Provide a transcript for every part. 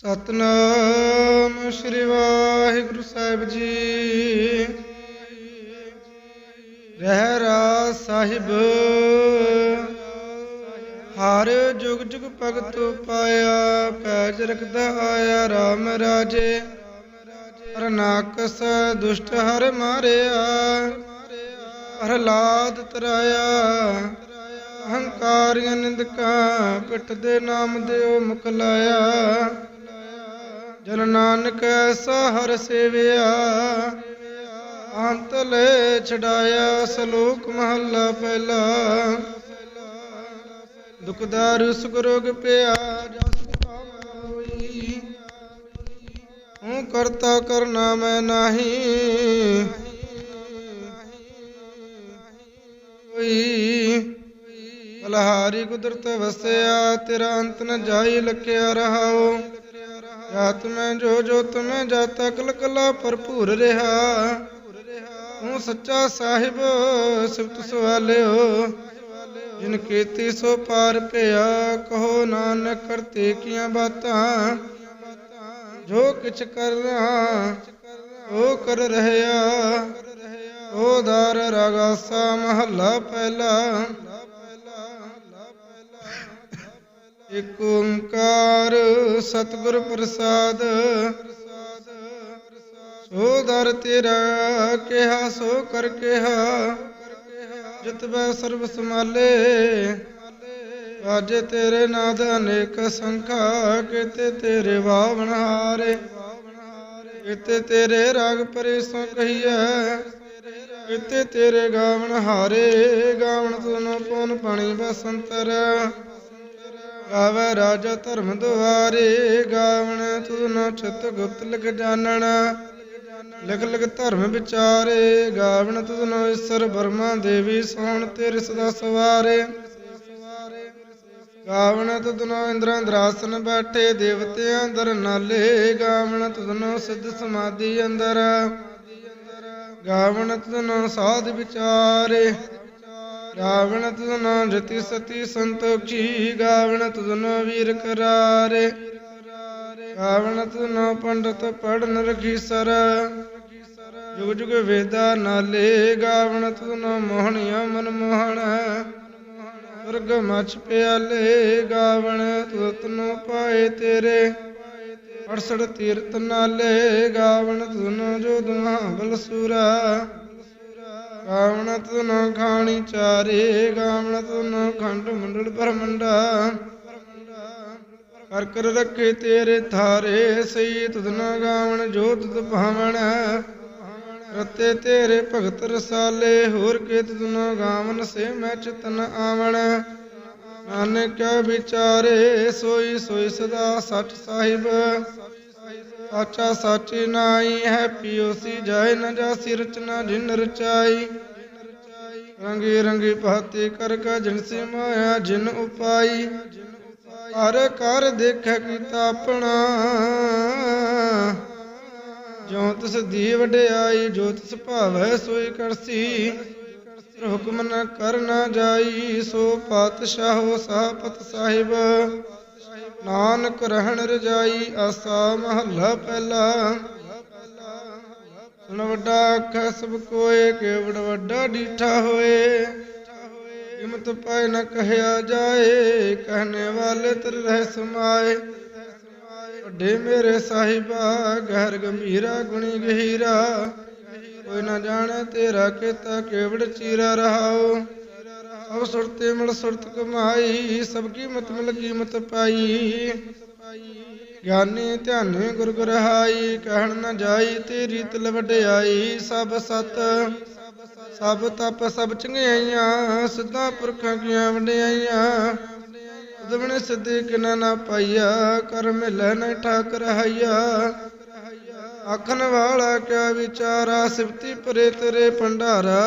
ਸਤਨਾਮ ਸ੍ਰੀ ਵਾਹਿਗੁਰੂ ਸਾਹਿਬ ਜੀ। ਰਹਿਰਾ ਸਾਹਿਬ, ਹਰ ਜੁਗ ਜੁਗ ਭਗਤ ਪਾਇਆ, ਪੈਜ ਰਖਦਾ ਆਇਆ RAM ਰਾਜੇ। ਰਨਾਕਸ ਦੁਸ਼ਟ ਹਰ ਮਾਰਿਆ, ਪ੍ਰਹਲਾਦ ਤਰਾਇਆ। ਅਹੰਕਾਰੀਆਂ ਨਿੰਦਕਾਂ ਪਿੱਠ ਦੇ ਨਾਮ ਦਿਓ ਮੁਖ ਲਾਇਆ ਜਨ ਨਾਨਕ ਸਹਰ ਹਰ ਸੇਵਿਆ, ਅੰਤ ਲੈ ਛਡਾਇਆ ਸਲੋਕ ਮਹੱਲਾ ਪਹਿਲਾ। ਦੁਖਦਾਰ ਸੁਖ ਪਿਆ ਜਸ ਪਾਵ ਹੋਈ। ਹੂੰ ਕਰਤਾ ਕਰਨਾ ਮੈਂ ਨਹੀਂ। ਹੋਈ। ਬਲਹਾਰੀ ਕੁਦਰਤ ਵਸਿਆ, ਤੇਰਾ ਅੰਤ ਨ ਜਾਈ ਲਖਿਆ ਰਹਾਓ। ਜਾਤ ਮੈਂ ਜੋ ਜੋ ਤੁਮੇ ਜਾਤਾ ਕਲ ਕਲਾ ਭਰਪੂਰ ਰਿਹਾ। ਤੂੰ ਸੱਚਾ ਸਾਹਿਬ, ਸਿਫਤ ਸਵਾਲਿਓ, ਜਿਨ ਕੀਤੀ ਸੋ ਪਾਰ ਪਿਆ, ਕਹੋ ਨਾਨਕ ਕਰਤੇ ਕੀਆਂ ਬਾਤਾਂ। ਜੋ ਕਿਛ ਕਰਨਾ ਉਹ ਕਰ ਰਹਿਆ ਉਹ ਦਾਰ ਰਗਾਸਾ ਮਹੱਲਾ ਪਹਿਲਾ। ਇਕ ਓੰਕਾਰ ਸਤਿਗੁਰ ਪ੍ਰਸਾਦ। ਸੋ ਦਰ ਤੇਰਾ ਕਿਹਾ, ਸੋ ਕਰ ਕਿਹਾ। ਜਿਤ ਸਰਬ ਸਮਾਲੇ ਅਜ ਤੇਰੇ ਨਾਦ ਅਨੇਕ ਸੰਖਾ, ਕਿਤੇ ਤੇਰੇ ਵਾਵਣ ਹਾਰੇ। ਕਿਤੇ ਤੇਰੇ ਰਾਗ ਪਰੇ ਸੋ ਕਹੀਐ, ਕਿਤੇ ਤੇਰੇ ਗਾਵਣ ਹਾਰੇ। ਗਾਵਣ ਤੁਨ ਪਉਨ ਪਾਣੀ ਬਸੰਤਰ। ਗਾਵ ਰਾਜਾ ਧਰਮ ਦੁਆਰੇ, ਗਾਵਣ ਤੁਨ ਚਿਤ ਗੁਪਤ ਲਿਖ ਜਾਣਨ ਲਿਖ ਲਿਖ ਧਰਮ ਵਿਚਾਰੇ, ਗਾਵਣ ਤੁਨ ਈਸ਼ਰ ਬਰਮਾ ਦੇਵੀ ਸੋਹਣ ਤੇਰੇ ਸਦਾ ਸਵਾਰੇ। ਗਾਵਣ ਤੁਧਨੋ ਇੰਦਰ ਦਰਾਸਨ ਬੈਠੇ, ਦੇਵਤਿਆਂ ਅੰਦਰ ਨਾਲੇ। ਗਾਵਣ ਤੁਧਨੋ ਸਿੱਧ ਸਮਾਧੀ ਅੰਦਰ। ਗਾਵਣ ਤੁਧਨੋ ਸਾਧ ਵਿਚਾਰੇ। ਗਾਵਣ ਤੁਧਨੋ ਜਤੀ ਸਤੀ ਸੰਤੋਖੀ, ਗਾਵਣ ਤੁਧਨੋ ਵੀਰ ਕਰਾਰੇ। ਗਾਵਣ ਤੁਧਨੋ ਪੰਡਤ ਪੜਨ ਰਖੀ ਸਰ। ਜੁਗ ਜੁਗ ਵੇਦਾ ਨਾਲੇ, ਗਾਵਣ ਤੁਧਨੋ ਮੋਹਣਿਆ ਮਨ ਮੋਹਣ। ਸੁਰਗ ਮਛ ਪਿਆਲੇ, ਗਾਵਣ ਤੁਤ ਪਾਏ ਤੇਰੇ। ਅੜਸੜ ਤੀਰਤ ਨਾਲੇ, ਗਾਵਣ ਤੁਨ ਜੋ ਦੁਹਾ ਬਲਸੂਰਾ। ਗਾਵਣ ਤੁਨ ਖਾਣੀ ਚਾਰੇ ਗਾਵਣ ਤੁਨ ਖੰਡ ਮੰਡਲ ਬ੍ਰਹਮੰਡਾ ਕਰ ਕਰ ਰੱਖੇ ਤੇਰੇ ਥਾਰੇ ਸਈ ਤੁਧਨਾ ਗਾਵਣ ਜੋ ਤੁਧ ਭਾਵਣ। ਰਤੇ ਤੇਰੇ ਭਗਤ ਰਸਾਲੇ, ਹੋਰ ਕੇ ਤੁਧਨਾ ਗਾਵਣ, ਸੇ ਮੈਂ ਚਿਤਨ ਆਵਣ। ਨਾਨਕ ਵਿਚਾਰੇ, ਸੋਈ ਸੋਈ ਸਦਾ ਸੱਚ ਸਾਹਿਬ। ਸਾਚਾ ਸਾਚੀ ਨਾਈ ਹੈ ਪਿਓ ਸੀ ਜਾਏ ਨ ਜਾਸੀ ਰਚਨਾ ਜਿਨ ਰਚਾਈ। ਰੰਗੀ ਰੰਗੀ ਭਾਤੀ ਕਰ ਕਾ ਜਿਨਸੀ ਮਾਇਆ ਜਿਨ ਉਪਾਈ। ਹਰ ਕਰ ਦੇਖੈ ਕੀਤਾ ਆਪਣਾ। ਜੋ ਤਿਸ ਦੀ ਵਡਿਆਈ ਜੋ ਤਿਸ ਭਾਵੈ ਸੋਈ ਕਰਸੀ। ਹੁਕਮ ਨ ਕਰਨਾ ਜਾਈ, ਸੋ ਪਾਤਸ਼ਾਹੋ ਸਾਪਤ ਸਾਹਿਬ। ਨਾਨਕ ਰਹਿਣ ਰਜਾਈ ਆਸਾ ਮਹੱਲਾ ਪਹਿਲਾ। ਸੁਣ ਵੱਡਾ ਆਖੈ, ਸਭ ਕੋਏ ਕੇਵੜ ਵੱਡਾ ਡੀਠਾ ਹੋਏ। ਹਿਮਤ ਪਾਇ ਨ ਕਹਿਆ ਜਾਏ ਕਹਨੇ ਵਾਲੇ ਤਰ ਰਹਿ ਸਮਾਏ। ਵੱਡੇ ਮੇਰੇ ਸਾਹਿਬਾ, ਗਹਿਰ ਗੰਭੀਰਾ, ਗੁਣੀ ਗਹੀਰਾ। ਕੋਈ ਨਾ ਜਾਣੇ ਤੇਰਾ ਕੀਤਾ ਕੇਵੜ ਚੀਰਾ ਰਹਾਓ। ਅਬ ਸੁਰਤ ਮਿਲ ਸੁਰਤ ਕਮਾਈ, ਸਭ ਕੀ ਮਿਲ ਕੀਮਤ ਪਾਈ। ਗਿਆਨੀ ਧਿਆਨੀ ਗੁਰ ਗੁਰਹਾਈ, ਕਹਿਣ ਨ ਜਾਈ ਤੇਰੀ ਤਲ ਵਡਿਆਈ। ਸਭ ਸਤ, ਸਭ ਤਪ, ਸਭ ਚੰਗਿਆਈਆਂ, ਸਿੱਧਾ ਪੁਰਖਾਂ ਕੀਆਂ ਵਡਿਆਈਆਂ। ਉਦਵਣ ਸਿੱਧੇ ਕਿਨਾ ਨਾ ਪਾਈਆ, ਕਰ ਮਿਲੈ ਨ ਠਾਕ ਰਹਾਈਆ ਆਖਣ ਵਾਲਾ ਕਿਆ ਵਿਚਾਰਾ, ਸਿਫਤੀ ਪਰੇ ਤੇਰੇ ਭੰਡਾਰਾ।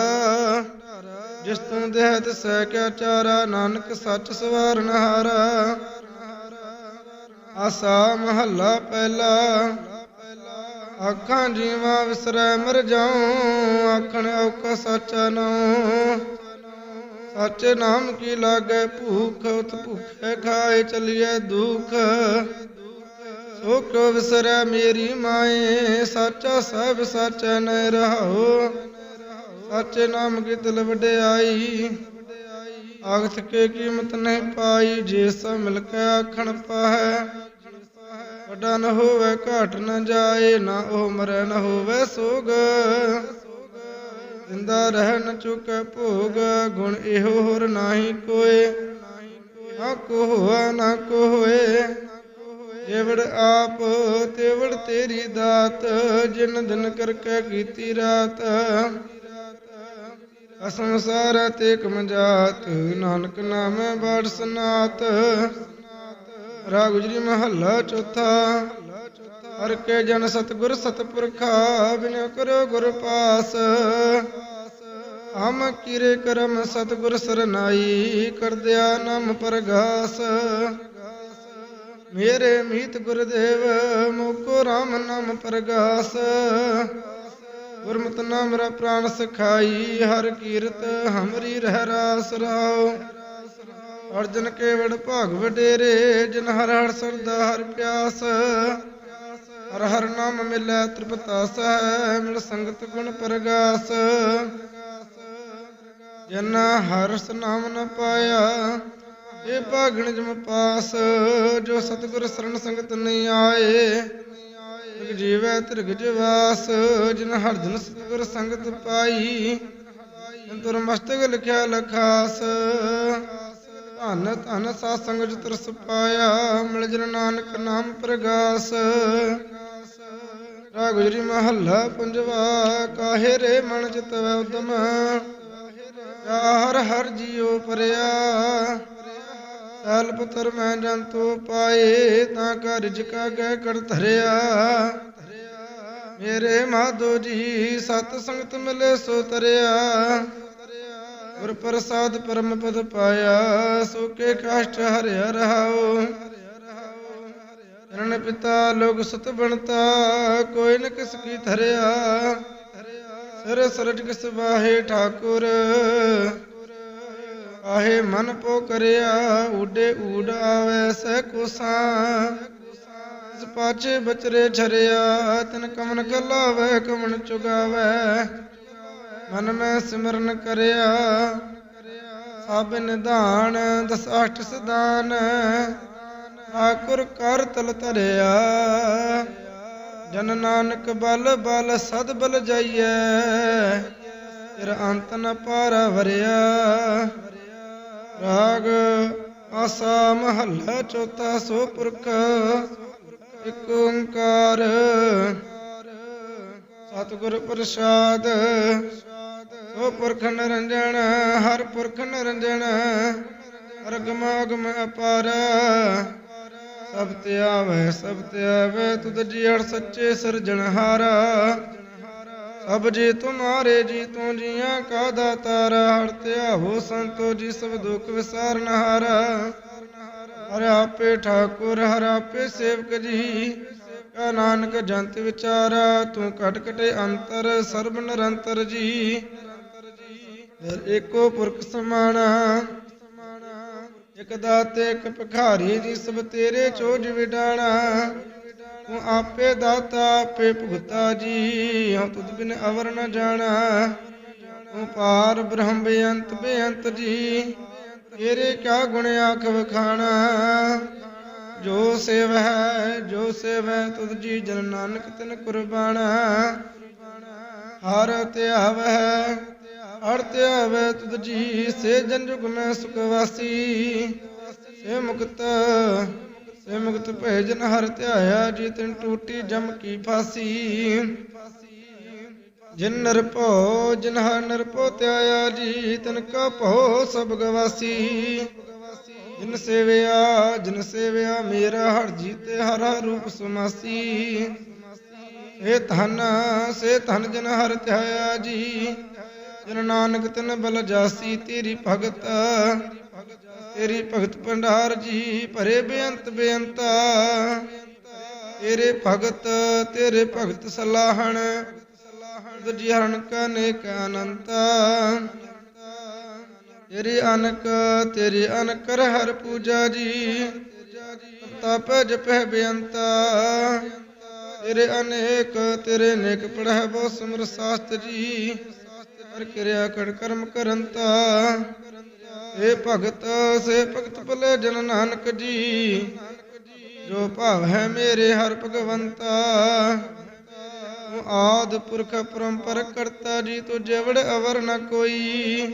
ਜਿਸ ਤੂੰ ਦੇਹ ਤਿਸੈ ਕਿਆ ਚਾਰਾ ਨਾਨਕ ਸੱਚ ਸਵਾਰਨ ਹਾਰਾ। ਆਸਾ ਮਹੱਲਾ ਪਹਿਲਾ ਆਖਾਂ ਜੀਵਾਂ ਵਿਸਰੈ ਮਰ ਜਾਉ, ਆਖਣ ਔਕਾ ਸਾਚਾ ਨਾਉ। ਸਾਚੇ ਨਾਮ ਕੀ ਲਾਗੈ ਭੂਖ, ਉਤ ਭੁਖੇ ਖਾਏ ਚਲੀਏ ਦੁਖ। ਸੋ ਕਿਉ ਵਿਸਰੈ ਮੇਰੀ ਮਾਏ, ਸਾਚਾ ਸਭ ਸੱਚ ਨ ਰਹਾਓ ਸਾਚੇ ਨਾਮ ਕੀ ਤਿਲ ਵਡਿਆਈ ਆਗਤ ਕੇ ਕੀਮਤ ਨਹੀਂ ਪਾਈ, ਜੇ ਸਭ ਮਿਲ ਕੇ ਆਖਣ ਪਾਹੈ। ਵੱਡਾ ਨ ਹੋਵੇ, ਘਾਟ ਨ ਜਾਏ, ਨਾ ਉਹ ਮਰੈ ਨ ਹੋਵੇ ਸੋਗ। ਜਿੰਦਾ ਰਹਿ ਨ ਚੁਕੈ ਭੋਗ, ਗੁਣ ਇਹੋ ਹੋਰ ਨਾਹੀ ਕੋਏ। ਨਾ ਕੋ ਹੋਆ, ਨਾ ਕੋ ਹੋਏ। ਜੇਵੜ ਆਪ, ਤੇਵੜ ਤੇਰੀ ਦਾਤ, ਜਿਨ ਦਿਨ ਕਰਕੇ ਕੀਤੀ ਰਾਤ। ਅਸੰਸਾਰ ਤੇ ਕਮਜਾਤ ਨਾਨਕ ਨਾਮ ਬਾੜ ਸਨਾਤ। ਰਾਗ ਮਹੱਲਾ ਚੌਥਾ, ਹਰ ਕੇ ਜਨ ਸਤਗੁਰ ਸਤਪੁਰਖਾ, ਬਿਨ ਕਰੋ ਗੁਰ ਪਾਸ। ਹਮ ਕਿਰੇ ਕਰਮ ਸਤਗੁਰ ਸਰਨਾਈ ਕਰਦਿਆ ਨਾਮ ਪਰਗਾਸ। ਮੇਰੇ ਮੀਤ ਗੁਰਦੇਵ, ਮੋਕੋ RAM ਨਾਮ ਪਰਗਾਸ। ਗੁਰਮਤਿ ਨਾਮ ਮੇਰਾ ਪ੍ਰਾਨ ਸਖਾਈ, ਹਰ ਕੀਰਤ, ਹਮਰੀ ਰਹਿ ਰਾਸ ਰਾਓ। ਅਰਜਨ ਕੇਵੜ ਭਾਗ ਵਡੇਰੇ, ਜਿਨ ਹਰ ਹਰ ਸਰਦਾ ਹਰ ਪਿਆਸ। ਹਰ ਹਰ ਨਾਮ ਮਿਲੈ ਤ੍ਰਿਪਤਾਸ ਸਹਿ, ਮਿਲ ਸੰਗਤ ਗੁਣ ਪਰਗਾਸ। ਜਨ ਹਰਸ ਨਾਮ ਨ ਪਾਇਆ, ਇਹ ਭਾਗਣ ਜਮ ਪਾਸ। ਜੋ ਸਤਿਗੁਰ ਸਰਣ ਸੰਗਤ ਨਹੀਂ ਆਏ ਤਿਰਗ ਜੀਵੈ, ਤਿਰਗ ਜਵਾਸ ਜਿਨ ਹਰ ਦਿਨ ਸਤਿਗੁਰ ਸੰਗਤ ਪਾਈ। ਅੰਤਰ ਮਸਤਕ ਲਿਖਿਆ ਲਖਾਸ, ਧਨ ਧਨ ਸਾਧ ਸੰਗ ਜਿ ਤਰਸ ਪਾਇਆ, ਮਿਲ ਜਨ ਨਾਨਕ ਨਾਮ ਪ੍ਰਗਾਸ। ਰਾ ਗੁਜਰੀ ਮਹੱਲਾ ਪੰਜਵਾ, ਕਾਹੇ ਰੇ ਮਨ ਚਿਤਵੈ ਉਦਮ? ਜਾ ਹਰ ਹਰ ਜੀਉ ਪਰਿਆ। ਸਾਲ ਪੁੱਤਰ ਮੈਂ ਜੰਤੂ ਪਾਏ ਤਾਂ ਕਾ ਰਿਜਕਾ ਗੈ ਕਰ ਧਰਿਆ। ਮੇਰੇ ਮਾਧੋ ਜੀ ਸਤ ਸੰਗਤ ਮਿਲੇ ਸੋ ਤਰਿਆ। ਗੁਰ ਪ੍ਰਸਾਦ ਪਰਮ ਪਦ ਪਾਇਆ ਸੋਕੇ ਕਾਸ਼ਟ ਹਰਿਆ ਰਹਾਓ ਰਣ ਪਿਤਾ ਲੋਕ ਸਤ ਬਣਤਾ, ਕੋਈ ਨ ਕਿਸ ਕੀ ਧਰਿਆ। ਸਰ ਸਰਜ ਕਿਸ ਵਾਹੇ ਠਾਕੁਰ। ਆਹੇ ਮਨ ਪੋ ਕਰਿਆ ਉਡੇ ਊੜ ਆਵੈ ਸਹਿ ਕੋਸਾਂ। ਪਾਛੇ ਬਚਰੇ ਛਰਿਆ ਤਨ ਕਮਨ ਕਲਾਵੇ ਕਮਨ ਚੁਗਾਵੇ। ਮਨ ਮੈਂ ਸਿਮਰਨ ਕਰਿਆ, ਸਭ ਨਿਧਾਨ, ਦਸ ਅਠ ਸਦਾਨ ਆਕੁਰ ਕਰ ਤਲ ਧਰਿਆ, ਜਨ ਨਾਨਕ ਬਲ ਬਲ ਸਦ ਬਲ ਜਾਈਐ। ਤੇਰਾ ਅੰਤ ਨ ਪਾਰਾ ਵਰਿਆ। ਰਾਗ ਆਸਾ ਮਹੱਲਾ ਚੌਥਾ ਸੋ ਪੁਰਖ ਇਕ ਓੰਕਾਰ। ਸਤਿਗੁਰ ਪ੍ਰਸਾਦ ਸੋ ਪੁਰਖ ਨਿਰੰਜਨ ਹਰ ਪੁਰਖ ਨਿਰੰਜਨ ਅਰਗਮਾਗਮ ਅਪਾਰ। ਸਭ ਤੇ ਆਵੇ, ਸਭ ਤੇ ਆਵੇ, ਤੁਧ ਜੀੜ ਸੱਚੇ ਸਿਰਜਣਹਾਰਾ। ਸਭ ਜੀ ਤੁਮਾਰੇ ਜੀ ਤੂੰ ਜੀਆਂ ਕਾ ਦਾਤਾਰ, ਹਰ ਧਿਆਵੋ ਸੰਤੋ ਜੀ ਸਭ ਦੁਖ ਵਿਸਾਰਨ ਹਾਰਾ। ਹਰ ਆਪੇ ਠਾਕੁਰ, ਹਰ ਆਪੇ ਸੇਵਕ ਜੀ। ਕਾ ਨਾਨਕ ਜੰਤ ਵਿਚਾਰਾ, ਤੂੰ ਕਟ ਕਟੇ ਅੰਤਰ, ਸਰਬ ਨਿਰੰਤਰ ਜੀ। ਫਿਰ ਏਕੋ ਪੁਰਖ ਸਮਾਣਾ ਇਕ ਦਾਤੇ, ਇਕ ਭਿਖਾਰੀ ਜੀ ਸਭ ਤੇਰੇ ਚੋਜ ਵਿਡਾਣਾ। ਤੂੰ ਆਪੇ ਦਾਤਾ, ਆਪੇ ਭੁਗਤਾ ਜੀ। ਹਉ ਤੁਧ ਬਿਨ ਅਵਰ ਨ ਜਾਣਾ। ਤੂੰ ਪਾਰ ਬ੍ਰਹਮ ਬੇਅੰਤ ਬੇਅੰਤ ਜੀ। ਤੇਰੇ ਕਿਆ ਗੁਣ ਆਖ ਵਖਾਣਾ। ਜੋ ਸੇਵ ਹੈ ਜੋ ਸੇਵ ਹੈ ਤੁਧ ਜੀ ਜਨ ਨਾਨਕ ਤਿਨ ਕੁਰਬਾਨਾ ਹਰ ਧਿਆਵੈ ਹਰ ਧਿਆਵੈ ਤੁਧ ਜੀ ਸੇ ਜਨ ਜੁਗ ਮੈਂ ਸੁਖ ਵਾਸੀ। ਸੇ ਮੁਕਤ ਸੇ ਮੁਕਤ ਹਰ ਧਿਆਇਆ, ਜੀ ਤਿਨ ਟੂਟੀ ਜਮ ਕੀ ਫਾਸੀ। ਜਿਨ ਨਿਰਭਉ ਜਿਨ ਹਰ ਧਿਆਇਆ, ਜੀ ਤਿਨ ਕਾ ਭਉ ਸਭ ਗਵਾਸੀ। ਜਿਨ ਸੇਵਿਆ ਜਿਨ ਸੇਵਿਆ, ਮੇਰਾ ਹਰ ਜੀਤੇ ਹਰ ਰੂਪ ਸੁਮਾਸੀ। ਏ ਧਨ, ਸੇ ਧਨ ਜਨ ਹਰ ਧਿਆਇਆ, ਜੀ ਜਨ ਨਾਨਕ ਤਨ ਬਲ ਜਾਸੀ, ਤੇਰੀ ਭਗਤ। ਤੇਰੀ ਭਗਤ ਭੰਡਾਰ ਜੀ, ਭਰੇ ਬੇਅੰਤ ਬੇਅੰਤਾ। ਤੇਰੇ ਭਗਤ ਤੇਰੇ ਭਗਤ ਸਲਾਹਣ। ਦਜੀ ਹਰਨ ਕਾ ਨੇਕ ਅਨੰਤਾ। ਤੇਰੀ ਅਨਕ, ਤੇਰੀ ਅਨਕਰ ਹਰ ਪੂਜਾ ਜੀ। ਪ੍ਰਤਾਪ ਜਪਹਿ ਬੇਅੰਤਾ। ਤੇਰੇ ਅਨੇਕ, ਤੇਰੇ ਨੇਕ ਪੜਹਿ ਬਹੁ ਸਿਮਰ ਸਾਸਤਰੀ ਹਰ ਕਿਰਿਆ ਕਰ ਕਰਮ ਕਰੰਤਾ ਏ ਭਗਤ, ਸੇ ਭਗਤ ਭਲੇ ਜਨ ਨਾਨਕ ਜੀ। ਜੋ ਭਾਵ ਹੈ ਮੇਰੇ ਹਰ ਭਗਵੰਤਾ। ਆਦ ਪੁਰਖ ਪਰੰਪਰ ਕਰਤਾ ਜੀ, ਤੂੰ ਜਵੜ ਅਵਰ ਨ ਕੋਈ।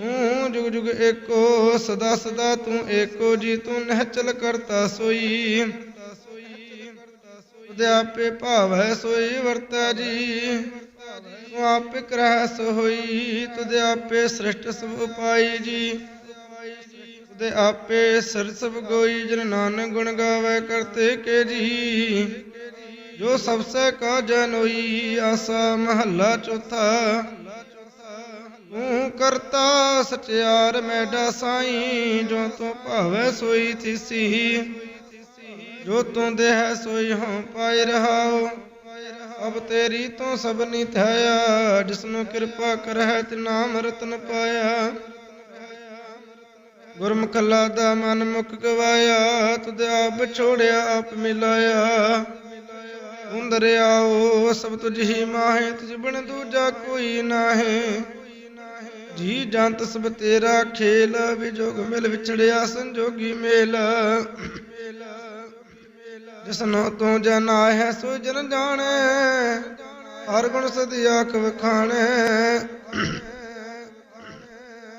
ਹੂੰ, ਜੁਗ ਜੁਗ ਏਕੋ, ਸਦਾ ਸਦਾ ਤੂੰ ਏਕੋ ਜੀ, ਤੂੰ ਨਹਿਚਲ ਕਰਤਾ ਸੋਈ। ਤੁਧ ਆਪੇ ਭਾਵ ਹੈ ਸੋਈ ਵਰਤਾ ਜੀ। ਤੂੰ ਆਪੇ ਕਰਹਿ ਸੋ ਤੁਧ ਆਪੇ ਸ੍ਰਿਸ਼ਟ ਸਭ ਉਪਾਈ ਜੀ। ਤੁਧ ਆਪੇ ਸਰ ਸਭ ਗੋਈ, ਜਨ ਨਾਨਕ ਗੁਣ ਗਾਵੇ ਕਰਤੇ ਕੇ ਜੀ। ਜੋ ਸਭ ਸੇ ਕਾ ਜਨੋਈ ਆਸਾ ਮਹੱਲਾ ਚੌਥਾ। ਤੂੰ ਕਰਤਾ ਸਚਿਆਰ ਮੈਡਾ ਸਾਈ, ਜੋ ਤੂੰ ਭਾਵੇ ਸੋਈ ਥੀਸੀ। ਜੋ ਤੂੰ ਦੇਹ ਸੋਈ ਹਉ ਪਾਈ ਰਹਾਓ ਅਬ ਤੇਰੀ ਤੋਂ ਸਭ ਨਿਥਾਇਆ ਜਿਸਨੂੰ ਕਿਰਪਾ ਕਰਹਿ ਤੇ ਨਾਮ ਰਤਨ ਪਾਇਆ। ਗੁਰਮੁਖਲਾ ਦਾ ਮਨ ਮੁਖ ਗਵਾਇਆ, ਤੁਧ ਆਪ ਛੋੜਿਆ, ਆਪ ਮਿਲਾਇਆ। ਤੂੰ ਦਰਿਆਓ ਸਭ ਤੁਝ ਹੀ ਮਾਹੇ, ਤੁਝ ਬਿਨ ਦੂਜਾ ਕੋਈ ਨਾਹੀ। ਜੀ ਜੰਤ ਸਭ ਤੇਰਾ ਖੇਲ ਵਿਜੋਗ ਮਿਲ ਵਿਛੜਿਆ ਸੰਜੋਗੀ ਮੇਲ। ਜਿਸਨੋ ਤੂੰ ਜਨ ਹੈ ਸੋ ਜਨ ਜਾਣੈ, ਹਰ ਗੁਣ ਸਦੀ ਆਖ ਵਖਾਣੈ।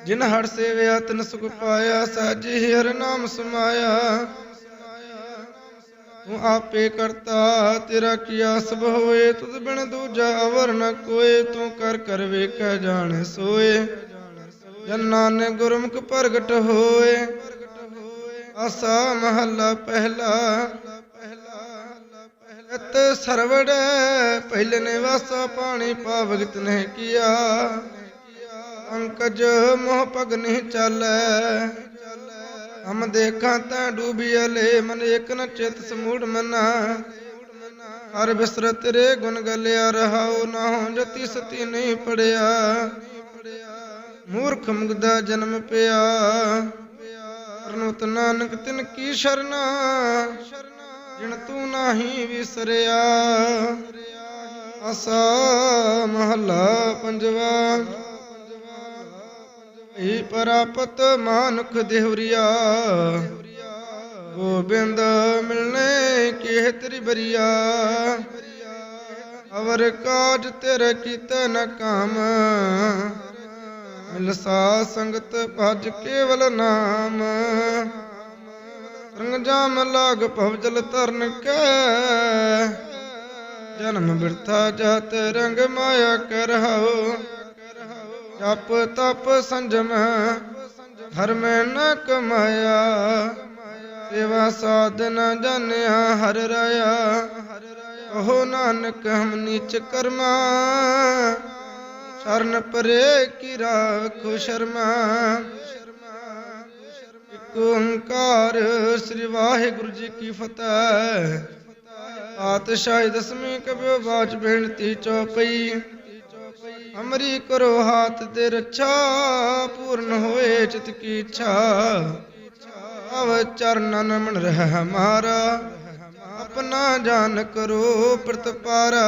ਜਿਨ ਹਰ ਸੇਵਿਆ, ਤਨ ਸੁਖ ਪਾਇਆ, ਸਾਜੀ ਹਰ ਨਾਮ ਸਮਾਇਆ। ਤੂੰ ਆਪੇ ਕਰਤਾ, ਤੇਰਾ ਕੀਆ ਸਭ ਹੋਏ, ਤੁਧ ਬਿਨ ਦੂਜਾ ਅਵਰ ਨ ਕੋਏ, ਤੂੰ ਕਰ ਕਰ ਵੇਖੈ ਜਾਣ ਸੋਏ। ਜਨ ਨਾਨਕ ਗੁਰਮੁਖ ਪ੍ਰਗਟ ਹੋਏ, ਆਸਾ ਮਹੱਲਾ ਪਹਿਲਾ। ਇਤ ਸਰਵੜ, ਪਹਿਲੇ ਨੇ ਵਾਸਾ ਪਾਣੀ ਪਾਵਗਤ ਨੇ ਕੀਆ। ਅੰਕਜ ਮੋਹ ਪਗ ਨਹੀਂ ਚਾਲੈ। ਹਮ ਦੇਖਾਂ ਤਾਂ ਡੂਬੀਲੇ ਮਨ ਇਕ ਨ ਚਿਤ ਸਮੂੜ ਮਨਾ। ਹਰ ਬਿਸਰ ਤੇਰੇ ਗੁਣ ਗਲਿਆ, ਰਹਾਉ ਨਾ ਜਤੀ ਸਤੀ ਨਹੀਂ ਪੜਿਆ ਮੂਰਖ ਮੁਗਦਾ ਜਨਮ ਪਿਆ। ਪਰਨੁਤ ਨਾਨਕ ਤਿਨ ਕੀ ਸ਼ਰਨਾ। ਜਿਣ ਤੂੰ ਨਾਹੀ ਵਿਸਰਿਆ ਅਸਾ ਮਹੱਲਾ ਪੰਜਵਾ। ਈ ਪਰਾਪਤ ਮਾਨੁਖ ਦੇਹੁਰੀਆ, ਗੋਬਿੰਦ ਮਿਲਨੇ ਕੀ ਤੇਰੀ ਬਰੀਆ ਅਵਰ ਕਾਜ ਤੇਰੇ ਕੀਤੇ ਨ ਕਾਮ, ਮਿਲਸਾ ਸੰਗਤ ਭਜ ਕੇਵਲ ਨਾਮ। ਰੰਗ ਜਾਮ ਲਾਗ ਭਵ ਜਲ ਤਰਨ ਕੈ। ਜਨਮ ਬਿਰਥਾ ਜਾਤ ਰੰਗ ਮਾਇਆ ਕਰਹਾਓ ਜਪ ਤਪ ਸੰਜਮ ਹਰ ਧਰਮ ਨ ਕਮਾਇਆ। ਸੇਵਾ ਸਾਧਨ ਜਾਣਿਆ ਹਰ ਰਾਇਆ। ਉਹ ਨਾਨਕ ਹਮ ਨੀਚ ਕਰਮਾ। ਸ਼ਰਨ ਪਰੇ ਕੀ ਰਾਖੋ ਸ਼ਰਮਾ। ਓੰਕਾਰ, ਸ੍ਰੀ ਵਾਹਿਗੁਰੂ ਜੀ ਕੀ ਫਤਿਹ। ਪਾਤਸ਼ਾਹੀ ਦਸਵੀਂ ਕਬਿਓ ਬਾਚ ਬੇਨਤੀ ਚੌਪਈ। ਅਮਰੀ ਕਰੋ ਹਾਥ ਤੇ ਰੱਛਾ, ਪੂਰਨ ਹੋਏ ਚਿਤ ਕੀ ਇੱਛਾ। ਅਵ ਚਰਨਨ ਮਨ ਰਹਿ ਹਮਾਰਾ ਆਪਣਾ ਜਾਨ ਕਰੋ ਪ੍ਰਤਪਾਰਾ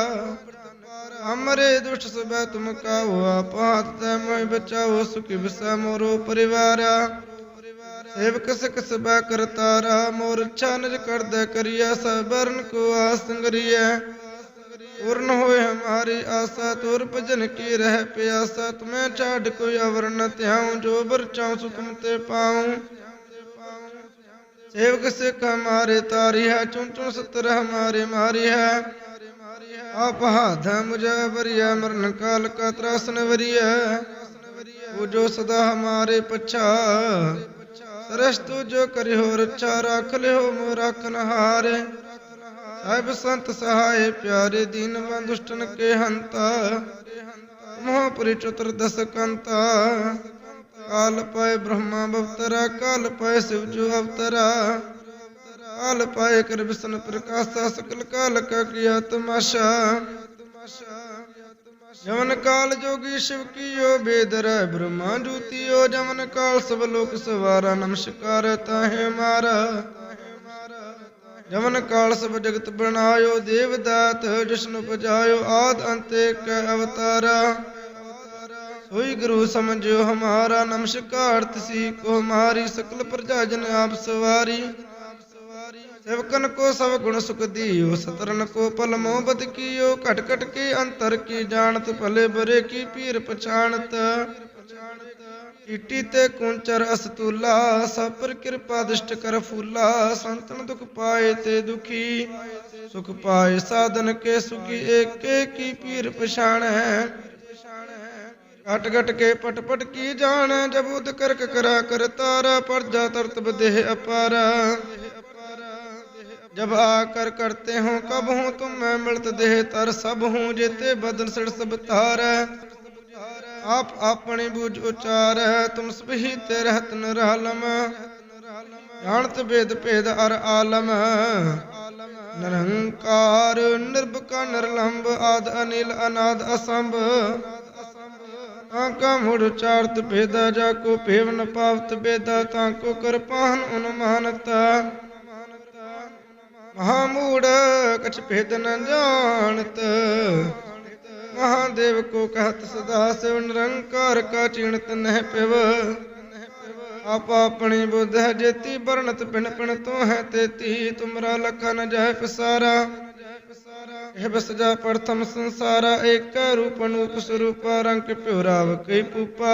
ਹਮਰੇ ਦੁਸ਼ਟ ਸਬੈ ਤੁਮ ਕਾਓ ਆਪਾਤ ਤੈ ਮੈਂ ਬਚਾਓ, ਸੁਖੀ ਬਸੈ ਮੋਰੋ ਪਰਿਵਾਰਾ। ਸੇਵਕ ਸਿਕ ਸਬਾ ਕਰਤਾਰਾ, ਮੋਰਛਾ ਨਿਜ ਕਰਦਾ ਕਰਿਆ ਸਬਰਨ ਕੋ ਆਸਨ ਕਰਿਆ ਪੂਰਨ ਹੋਏ ਹਮਾਰੀ ਆਸਾ, ਤੁਰ ਭਜਨ ਕੀ ਰਹਿ ਪਿਆਸਾ। ਤੁਮੈ ਛਾੜ ਕੋਈ ਅਵਰ ਨ ਧਿਆਉ, ਜੋ ਬਰ ਚਾਉ ਸੁ ਤੁਮ ਤੇ ਪਾਉ। ਸੇਵਕ ਸਿਖ ਹਮਾਰੇ ਤਾਰੀ ਹੈ, ਚੁਣ ਚੁਣ ਸਤਰ ਹਮਾਰੇ ਮਾਰੀ ਹੈ। ਆਪ ਹਾਧਾ ਮੁਝਾ ਵਰਿਆ, ਮਰਨ ਕਾਲ ਕਾ ਤਰਾਸਨ ਵਰਿਆ ਉਹ ਜੋ ਸਦਾ ਹਮਾਰੇ ਪਛਾ ਰਸ ਤੁਜੋ ਕਰਿਓ ਰੱਛਾ ਰੱਖ ਲਿਓ ਮੋ ਰਖਨ ਹਾਰ ਸਭ ਸੰਤ ਸਹਾਏ ਪਿਆਰੇ ਦੀਨ ਬੰਦੁਸ਼ਟਨ ਕੇ ਹੰਤਾ। ਮੋਹ ਪਰਿਚਤਰ ਦਸ ਕੰਤਾ। ਕਾਲ ਪਏ ਬ੍ਰਹਮਾ ਬਵਤਰਾ, ਕਾਲ ਪਏ ਸਿਵ ਜੋ ਅਵਤਰਾ। ਕਾਲ ਪਏ ਕਰ ਬਿਸਨ ਪ੍ਰਕਾਸ਼ਾ ਸਕਲ ਕਾਲ ਕਾ ਕਿਆ ਤਮਾਸ਼ਾ ਜਮਨ ਕਾਲ ਜੋਗੀ ਸ਼ਿਵ ਕੀਓ, ਬੇਦਰ ਬ੍ਰਹਮਾ ਜੂਤੀਓ, ਜਮਨ ਕਾਲ ਸਭ ਲੋਕ ਸਵਾਰਾ, ਨਮਸਕਾਰ ਤਾਹੇ ਮਾਰਾ। ਜਮਨ ਕਾਲ ਸਭ ਜਗਤ ਬਣਾਇਓ ਦੇਵ ਦਾਤ ਜਿਸਨ ਉਪਜਾਇਓ, ਆਦ ਅੰਤੇ ਕੈ ਅਵਤਾਰਾ। ਸੋਈ ਗੁਰੂ ਸਮਝਿਓ ਹਮਾਰਾ, ਨਮਸਕਾਰ ਤਸੀ ਕੋ ਹਮਾਰੀ ਸਕਲ ਪ੍ਰਜਾ ਜਨ ਆਪ ਸਵਾਰੀ। सेवकन को सब गुण सुख दियो सतरन को पल मोहब्बत कियो घट घट के अंतर की जानत भले बरे की पीर पछाणत ਈਟੀ ਤੇ ਕੁੰਚਰ ਅਸਤੂਲਾ ਸਭ ਪਰ ਕਿਰਪਾ ਦਿਸ਼ਟ ਕਰ ਫੂਲਾ ਸੰਤਨ ਦੁਖ ਪਾਏ ਤੇ ਦੁਖੀ ਸੁਖ ਪਾਏ ਸਾਧਨ ਕੇ ਸੁਖੀ ਏਕੇ ਕੀ ਪੀਰ ਪਛਾਣੈ ਘਟ ਘਟ ਕੇ ਪਟ ਪਟ ਕੀ ਜਾਣ ਜਬੂਦ ਕਰਕ ਕਰਾ ਕਰ ਤਾਰਾ ਪਰਜਾ ਤਰਤ ਬਦੇਹ ਅਪਾਰਾ जब आकर करते हो कब हूँ तुम मैं मिलत देह तर सब हूँ जेते बदन सड़ सब तार आप अपनी बूझ उचार तुम सब ही ते रहत निरालम जानत वेद भेद अर आलम निरंकार निर्भका निर्लंब आद अनिल अनाद असंभ ਆਕਾ ਮੁੜ ਚਾਰਤ ਭੇਦਾ ਜਾ ਕੋ ਭੇਵ ਨ ਪਾਵਤ ਬੇਦਾ ਤਾਂ ਕੋ ਕਿਰਪਾਨ ਉਨਮਾਨਤਾ ਮਹਾਮੂੜ ਕਛ ਭੇਦ ਨ ਜਾਣਤ। ਮਹਾਦੇਵ ਕੋ ਕਹਤ ਸਦਾ ਸਿਵ ਨਿਰੰਕਾਰ ਕਾ ਚਿਣਤ ਨਹਿ ਪਿਵ। ਆਪ ਆਪਣੀ ਬੁੱਧ ਹੈ ਜੇਤੀ ਵਰਣਤ ਪਿਣ ਪਿਣ ਤੋ ਹੈ ਤੇਤੀ। ਤੁਮਰਾ ਲਖਾ ਨ ਜਾਏ ਪਸਾਰਾ। ਇਹ ਬਸ ਪ੍ਰਥਮ ਸੰਸਾਰਾ, ਏਕ ਰੂਪ ਅਨੂਪ ਸਰੂਪਾ, ਰੰਗ ਪਿਉ ਕਈ ਪੂਪਾ।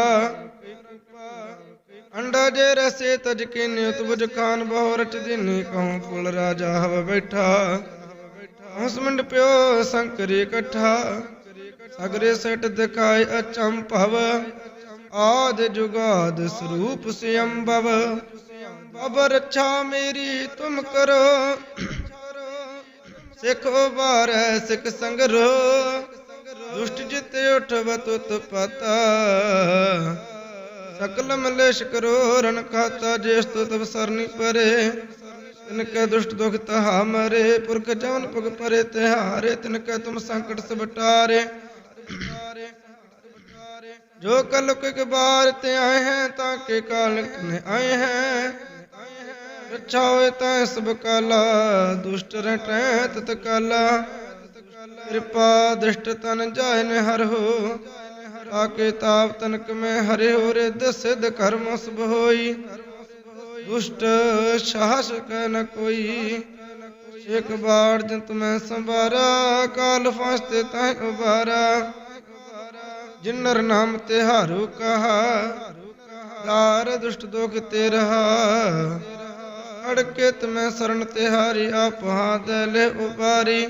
ਅੰਡਾ ਜੇ ਰਸੇ ਤਜ ਕੀਨਿ ਤੁਬਜ ਖਾਨ ਬਹੁ ਰਚ ਦੀਨੀ, ਕਹੂੰ ਫੁੱਲ ਰਾਜਾ ਹਵ ਬੈਠਾ। ਹੰਸ ਪਿਓ ਸੰਕਰੀ ਇਕੱਠਾ। ਸਗਰੇ ਸਟ ਦਿਖਾਏ ਅਚੰਮ ਭਵ ਆਦ ਜੁਗਾਦ ਸਰੂਪ ਸਿਅੰਭਵ। ਅਬ ਰੱਛਾ ਮੇਰੀ ਤੁਮ ਕਰੋ। ਸਿੱਖ ਉਬਾਰੈ ਸਿੱਖ ਸੰਗਰੋ। ਦੁਸ਼ਟ ਜਿਤ ਉਠਵ ਤੁਤ ਪਤਾ। ਸਕਲ ਮਲੇਸ਼ ਕਰੋ ਰਨ ਖਾਤਾ ਜੇ ਸਤੁਤ ਸਰਨੀ ਪਰੇ। ਤਿਨ ਕੈ ਦੁਸ਼ਟ ਦੁਖ ਤਹਾ ਮਰੇ, ਪੁਰਖ ਜਵਨ ਪਗ ਪਰੇ ਤਿਹਾਰੇ। ਤਿਨ ਕੈ ਤੁਮ ਸੰਕਟ ਸਬਟਾਰੇ ਜੋ ਕਲ ਕੇ ਬਾਰ ਤੇ ਆਏ ਹੈ, ਤਾਂ ਕੇ ਕਾਲ ਨੇ ਆਏ ਹੈ। ਰੱਛਾ ਹੋਏ ਤਾਂ ਸਭ ਕਾਲਾ, ਦੁਸ਼ਟ ਰਟੈ ਤਤ ਕਾਲਾ। ਕਿਰਪਾ ਦ੍ਰਿਸ਼ਟ ਤਨ ਜਾਇ ਨ ਹਰ ਹੋ। ਆਕੇ ਤਾਪ ਤਨਕ ਮੈਂ ਹਰੇ ਹੋਰੇ ਦਸਿਦ ਕਰਮ ਸਭ ਹੋਈ। ਦੁਸ਼ਟ ਸਾਹਸ ਨ ਕੋਈ। ਇੱਕ ਬਾੜ ਜੰਤ ਮੈਂ ਸੰਭਾਰਾ, ਕਾਲ ਫਾਸਤੇ ਤੈ ਉਬਾਰਾ। ਜਿਨਰ ਨਾਮ ਤੇ ਹਾਰੂ ਕਹਾ ਦਾਰ ਦੁਸ਼ਟ ਦੁਖ ਤੇ ਰਹਾ। ਅੜਕੇ ਤਮੈ ਸਰਣ ਤਿਹਾਰੀ ਆਪ ਹਾਥ ਲੈ ਉਪਾਰੀ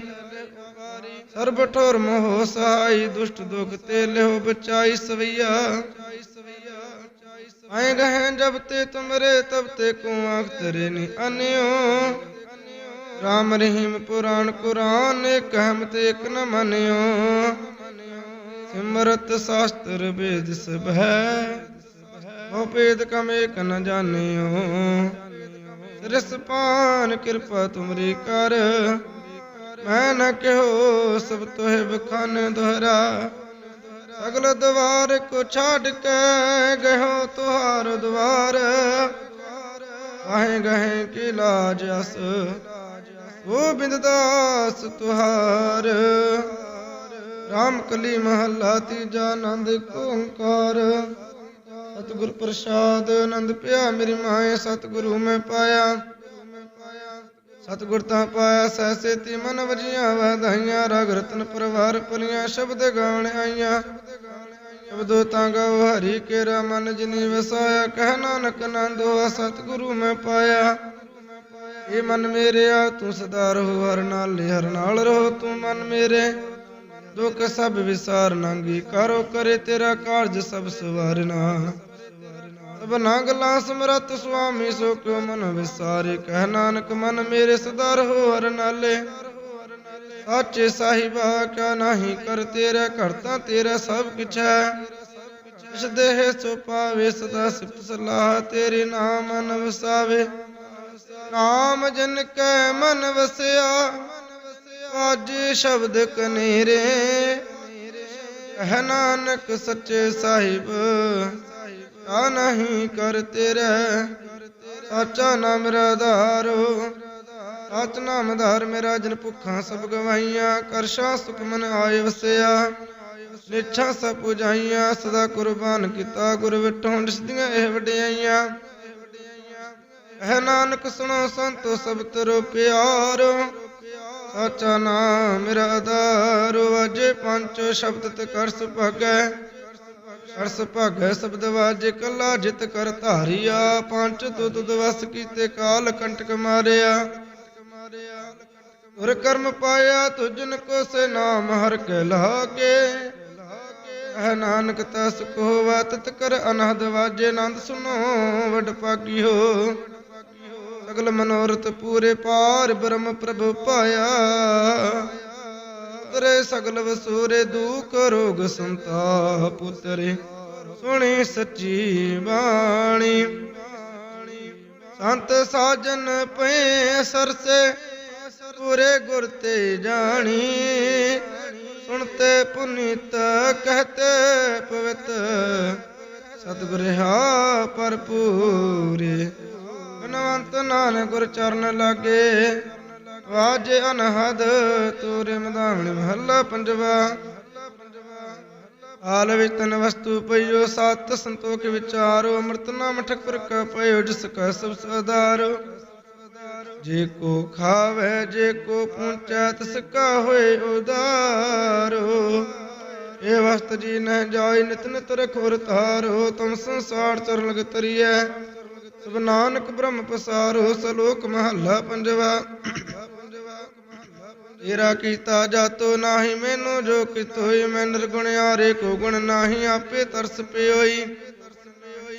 ਸਰਬ ਠੋਰ ਮੋਹ ਸਹਾਈ, ਦੁਸ਼ਟ ਦੁਖ ਤੇ ਲਿਓ ਬਚਾਈ ਸਵਈਆ। ਆਏ ਗਹਿ ਜਬ ਤੇ ਤੁਮਰੇ, ਤਬ ਤੇ ਕੋ ਆਖ ਤਰੇ ਨੀ ਅਨਿਓ ਰਾਮ ਰਹੀਮ ਪੁਰਾਣ ਕੁਰਾਨ ਏਕ ਹਮਤ ਏਕ ਨ ਮਨਿਓ। ਸਿਮਰਤ ਸ਼ਾਸਤਰ ਵੇਦ ਸਭ ਹੈ ਉਹ ਭੇਦ ਕਮ ਏਕ ਨ ਜਾਣਿਓ। ਰਿਸਪਾਨ ਕਿਰਪਾ ਤੁਮਰੀ ਕਰ ਮੈਂ ਨ ਕਿਹੋ ਸਭ ਤੋਹਿ ਬਖਾਨ ਦੁਹਰਾ। ਸਗਲ ਦਵਾਰ ਕੋ ਛਾੜ ਕੇ ਗਇਓ ਤੁਹਾਰ ਦਵਾਰ। ਕਾਹੇ ਗਹੇ ਕੀ ਲਾਜ ਅਸ, ਗੋਬਿੰਦ ਦਾਸ ਤੁਹਾਰ। ਰਾਮ ਕਲੀ ਮਹੱਲਾ ਤੀਜਾ ਆਨੰਦ ਓੰਕਾਰ। ਸਤਿਗੁਰ ਪ੍ਰਸਾਦ ਆਨੰਦ ਪਿਆ, ਮੇਰੀ ਮਾਏ ਸਤਿਗੁਰੂ ਮੈਂ ਪਾਇਆ। ਸਤਿਗੁਰ ਤਾਂ ਪਾਇਆ ਸਹਿਸੇ ਤੀ ਮਨ ਵਜੀਆਂ ਵਧਾਈਆਂ ਰਗ ਰਤਨ ਪਰਵਾਰ ਪਲੀਆਂ ਸ਼ਬਦ ਗਾਣ ਆਈਆਂ। ਸ਼ਬਦੋ ਤਾਂ ਗਾਓ ਹਰੀ ਕੇਰਾ ਮਨ ਜਿਨੀ ਵਸਾਇਆ, ਕਹਿ ਨਾਨਕ ਆਨੰਦ ਹੋਆ, ਸਤਿਗੁਰੂ ਮੈਂ ਪਾਇਆ। ਇਹ ਮਨ ਮੇਰਿਆ ਤੂੰ ਸਦਾ ਰਹੋ, ਹਰ ਨਾਲ ਹਰ ਨਾਲ ਰਹੋ ਤੂੰ ਮਨ ਮੇਰੇ। ਦੁੱਖ ਸਭ ਵਿਸਾਰ ਨਾਂਗੀ, ਕਰੋ ਕਰੇ ਤੇਰਾ ਕਾਰਜ ਸਭ ਸਵਾਰਨਾ। ਸਭ ਨਾਗਲਾ ਸਮਰਤ ਸੁਆਮੀ ਸੋ ਮਨ ਵਿਸਾਰੇ, ਕਹਿ ਨਾਨਕ ਮਨ ਮੇਰੇ ਸਦਾ ਰਹੋ ਹਰ ਨਾਲੇ। ਸਾਚੇ ਸਾਹਿਬਾ, ਕਿਆ ਨਹੀਂ ਕਰ ਤੇਰਾ ਕਰਤਾ ਤੇਰਾ ਸਭ ਕਿਛ ਹੈ। ਇਸ ਦੇਹ ਸੋ ਪਾਵੇ, ਸਦਾ ਸਿਫਤ ਸਲਾਹ ਤੇਰੇ ਨਾਮ ਮਨ ਵਸਾਵੇ। ਨਾਮ ਜਨ ਕੈ ਮਨ ਵਸਿਆ, ਅੱਜ ਸ਼ਬਦ ਕਨੇਰੇ। ਕਹਿ ਨਾਨਕ ਸੱਚੇ ਸਾਹਿਬ ਆ ਨਹੀਂ ਕਰ ਤੇਰਾ, ਸਾਚਾ ਨਾਮ ਰਧਾਰੋ। ਸਚ ਨਾਮ ਧਾਰ ਮੇਰਾ ਜਨ ਭੁੱਖਾਂ ਸਭ ਗਵਾਈਆਂ ਕਰਸ਼ਾ ਸੁਖ ਮਨ ਆਏ ਵਸਿਆ। ਨਿਛਾ ਸਭ ਪੁਜਾਈਆਂ, ਸਦਾ ਕੁਰਬਾਨ ਕੀਤਾ ਗੁਰ ਵਿਟੋਂ ਦਿਸਦੀਆਂ ਇਹ ਵਡਿਆਈਆਂ। ਹੈ ਨਾਨਕ ਸੁਣੋ ਸੰਤੋ ਸਭ ਤਰੋ ਪਿਆਰੋ। ਸਾਚਾ ਨਾਮ ਮੇਰਾ ਆਧਾਰ ਵਾਜੇ ਪੰਜ ਸ਼ਬਦ ਤੇ ਕਰ ਸੁਭਾਗੈ। ਅਰਸ ਭਾਗੈ ਸ਼ਬਦ ਵਾਜੇ ਕੱਲਾ ਜਿਤ ਕਰ ਧਾਰਿਆ, ਪੰਜ ਤੁਤ ਦਵਸ ਕੀਤੇ ਕਾਲ ਕੰਟਕ ਮਾਰਿਆ। ਤੁਰ ਕਰਮ ਪਾਇਆ ਤੁਜਨ ਕੋ ਸੇ ਨਾਮ ਹਰ ਕੇ ਲਾਗੇ। ਹੈ ਨਾਨਕ ਤਸ ਕੋ ਵਤਤ ਕਰ ਅਨਹਦ ਵਾਜੇ ਆਨੰਦ ਸੁਨੋ ਵਡ ਪਾਗਿਓ। ਸਗਲ ਮਨੋਰਥ ਪੂਰੇ ਪਾਰ ਬ੍ਰਹਮ ਪ੍ਰਭ ਪਾਇਆ। ਤਰੇ ਸਗਲ ਵਸੂਰੇ ਦੁਖ ਰੋਗ ਸੰਤਾ ਪੁੱਤਰੇ। ਸੁਣੀ ਸੱਚੀ ਬਾਣੀ। ਸੰਤ ਸਾਜਨ ਪਏ ਸਰਸੇ, ਪੂਰੇ ਗੁਰ ਤੇ ਜਾਣੀ। ਸੁਣਤੇ ਪੁਨੀਤ ਕਹਤੇ ਪਵਿੱਤ ਸਤਿਗੁਰ ਹਾ ਭਰਪੂਰੇ ਬਨਵੰਤ ਨਾਨਕ ਗੁਰ ਚਰਨ ਲਾਗੇ ਵਾਜੇ ਅਨਹਦ, ਤੂਰੇ ਮਧਾਵਣ ਮਹੱਲਾ ਪੰਜਵਾ। ਹਾਲ ਵਿੱਚ ਤਨ ਵਸਤੂ ਪਈਓ, ਸਤ ਸੰਤੋਖ ਵਿਚਾਰੋ, ਅੰਮ੍ਰਿਤ ਨਾਮ ਠਕੁਰ ਕਾ ਪਈਓ ਜਿਸ ਕਾ ਸਭ ਸਦਾਰੋ। ਜੇ ਕੋ ਖਾਵੇ, ਜੇ ਕੋ ਪੂੰਚੈ ਤਿਸ ਕਾ ਹੋਏ ਉਦਾਰੋ। ਇਹ ਵਸਤ ਜੀ ਨਹਿ ਜਾਇ ਨਿਤ ਨਿਤ ਰਖੁਰ ਤਾਰੋ ਤੁਮ ਸੰਸਾਰ ਚਰ ਲਗ ਤਰੀਐ। ਸਭ ਨਾਨਕ ਬ੍ਰਹਮ ਪਸਾਰੋ, ਸਲੋਕ ਮਹੱਲਾ ਪੰਜਵਾ। ਤੇਰਾ ਕੀਤਾ ਜਾਤੋ ਨਾਹੀ, ਮੈਨੂੰ ਜੋ ਕਿਤ ਹੋਈ, ਮੈਂ ਨਿਰਗੁਣ ਆਰੇ ਕੋ ਗੁਣ ਨਾਹੀ, ਆਪੇ ਤਰਸ ਪਿਓਈ।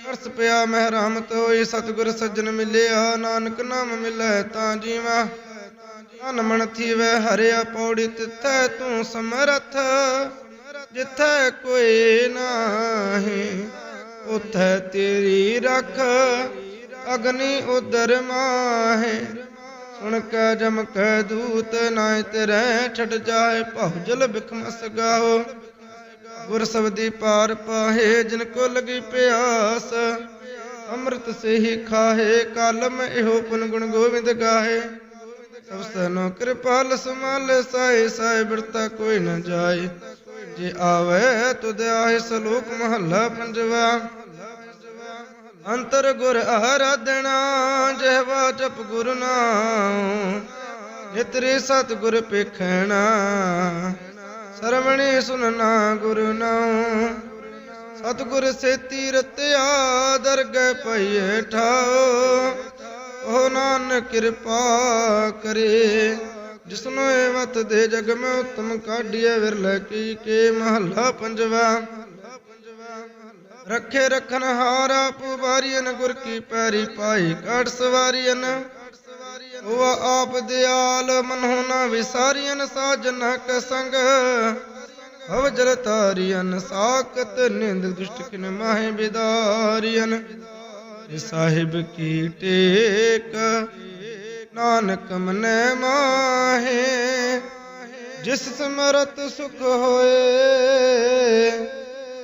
ਤਰਸ ਪਿਆ ਮਹਿ ਰਹਿਮਤ ਹੋਈ, ਸਤਿਗੁਰ ਸੱਜਣ ਮਿਲਿਆ, ਨਾਨਕ ਨਾਮ ਮਿਲੈ ਤਾਂ ਜੀਵਾ। ਧਨ ਮਨ ਥੀਵੈ, ਹਰਿਆ ਪੌੜੀ ਤਿੱਥੈ, ਤੂੰ ਸਮਰਥ। ਜਿੱਥੈ ਕੋਈ ਨਾਹੀ, ਉਥੈ ਤੇਰੀ ਰਖ। ਅਗਨੀ ਉਦਰ ਮਾਹੇ ਸੁਣ ਕੇ ਜਮ ਕੈ ਦੂਤ ਨਾਇ ਤੇਰੇ ਛੱਡ ਜਾਏ, ਭਉ ਜਲ ਬਿਖਮਸ ਗਾਓ। ਗੁਰ ਸਬਦੀ ਪਾਰ ਪਾਹੇ, ਜਿਨ ਕੋ ਲਗੀ ਪਿਆਸ, ਅੰਮ੍ਰਿਤ ਸੇ ਹੀ ਖਾਹੇ, ਕਲਮ ਇਹੋ ਪੁਨ ਗੁਣ ਗੋਬਿੰਦ ਗਾਹੇ। ਸਭ ਸਨੋ ਕਿਰਪਾਲ ਸਮਾਲ ਸਾਈ ਸਾਈ ਬਿਰਤਾ ਕੋਈ ਨ ਜਾਏ। ਜੇ ਆਵੇ, ਤੁਧ ਆਏ, ਸਲੋਕ ਮਹੱਲਾ ਪੰਜਵਾ। ਅੰਤਰ ਗੁਰ ਆਰਾਧਣਾ ਜਿਹਵਾ ਜਪ ਗੁਰ ਨਾਮ ਜਿਤਰੇ ਸਤ ਗੁਰ ਪੇਖਣਾ ਸਰਵਣੇ ਸੁਨਣਾ ਗੁਰੂ ਨਾਮ ਸਤਿਗੁਰ ਸੇਤੀ ਰਤਿਆ, ਦਰਗਹਿ ਪਈਏ ਠਾਓ ਉਹ ਨਾਨਕ ਕਿਰਪਾ ਕਰੇ ਜਿਸਨੂੰ ਇਹ ਵਤ ਦੇ ਜਗ ਮੈਂ ਉਤਮ ਕਾਢੀਏ ਵਿਰਲੇ ਕੀ ਕੇ ਮਹੱਲਾ ਪੰਜਵਾ। ਰੱਖੇ ਰਖਨ ਹਾਰਾ ਪੁਵਾਰੀਨ ਗੁਰ ਕੀ ਪੈਰੀ ਪਾਈ ਕਾਟ ਸਵਾਰੀਨ ਉਹ ਆਪ ਦਿਆਲ ਮਨਹੁ ਨਾ ਵਿਸਾਰੀਨ ਸਾਜਨ ਕ ਸੰਗ। ਹਵ ਜਲ ਤਾਰੀਨ ਸਾਕਤ ਨਿੰਦ ਦੁਸ਼ਟ ਕਿਨ ਮਾਹਿ ਬਿਦਾਰੀਨ ਸਾਹਿਬ ਕੀ ਟੇਕ, ਨਾਨਕ ਮਨੈ ਮਾਹੇ। ਜਿਸ ਸਮਰਤ ਸੁਖ ਹੋਏ